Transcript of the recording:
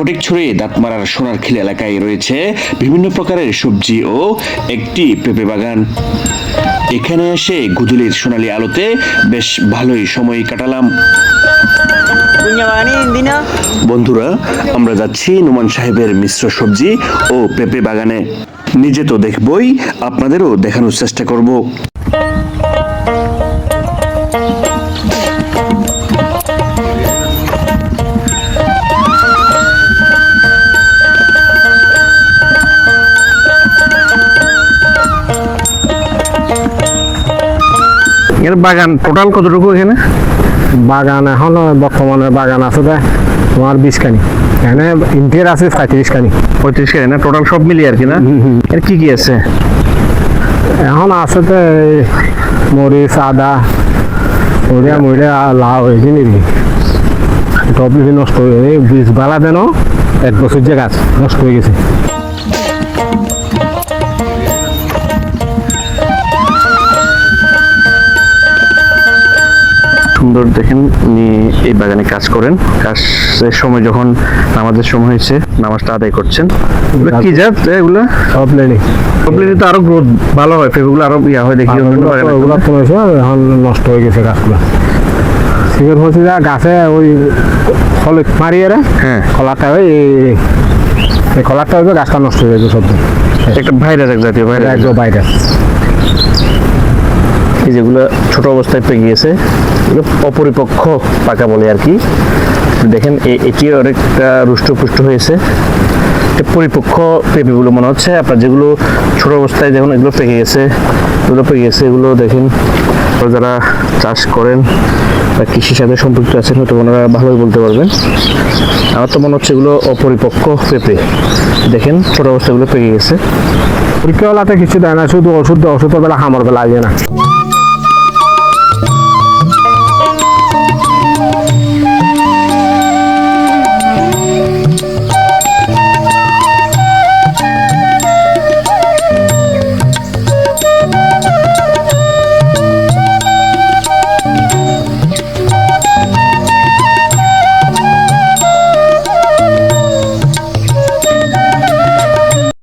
ফটিকছড়ি দাঁতমারার সোনারখিল এলাকায় রয়েছে বিভিন্ন প্রকারের সবজি ও একটি পেঁপে বাগান। এখানে এসে গুদুলির সোনালি আলোতে বেশ ভালোই সময় কাটালাম? বন্ধুরা আমরা যাচ্ছি নোমান সাহেবের মিশ্র সবজি ও পেঁপে বাগানে। নিজে তো দেখবই আপনাদেরও দেখানোর চেষ্টা করব। এর বাগান টোটাল কতটুকু এখানে? বাগান এখন বর্তমানে বাগান আছে দে তোমার বিশ কানি এখানে ইন্টের আছে পঁয়ত্রিশ কানি পঁয়ত্রিশ কেজি না? টোটাল সব মিলিয়ে আর কি না? এর কি কি আছে? এখন আছে তো মরিচ আদা ওরিয়া মরিয়া লাউ হয়েছে নাকি টপলি নষ্ট হয়ে বীজ বালা দেন এক বছর যে গাছ নষ্ট হয়ে গেছে। সুন্দর দেখেন উনি এই বাগানে কাজ করেন। কাজের সময় যখন নামাজের সময় হয়েছে নামাজটা আদায় করছেন। কি জাত এগুলো? সব লেনি তো আরও গ্রোথ ভালো হয় এগুলো আরও ইয়া হয় দেখি এখন নষ্ট হয়ে গেছে গাছগুলো। শিকড় হচ্ছে যা গাছে ওই ফলে মারিয়ে রে হ্যাঁ। কলারটা ওই এই- কলারটা হইবে গাছটা নষ্ট হয়ে যাবে সব। একটা ভাইরাস এক জাতীয় ভাইরাস বাইরে এই যেগুলো ছোট অবস্থায় পেয়ে গিয়েছে অপরিপক্ষ পাকা বলে আর কি। দেখেন এ- এটি অনেকটা রুষ্টপুষ্ট হয়েছে। এটা পরিপক্ষ পেঁপেগুলো মনে হচ্ছে। আপনার যেগুলো ছোট অবস্থায় যখন এগুলো পেকে গেছে। এগুলো পেকে গেছে এগুলো দেখেন। যারা চাষ করেন বা কৃষির সাথে সম্পৃক্ত আছেন হয়তো ওনারা ভালোই বলতে পারবেন। আমার তো মনে হচ্ছে এগুলো অপরিপক্ক পেঁপে। দেখেন ছোট অবস্থায় এগুলো পেকে গেছে। পরীক্ষাওয়ালাতে কিছু দেয় না শুধু ওষুধ দেয়, ওষুধের বেলা খামার বেলা আইয়ে না।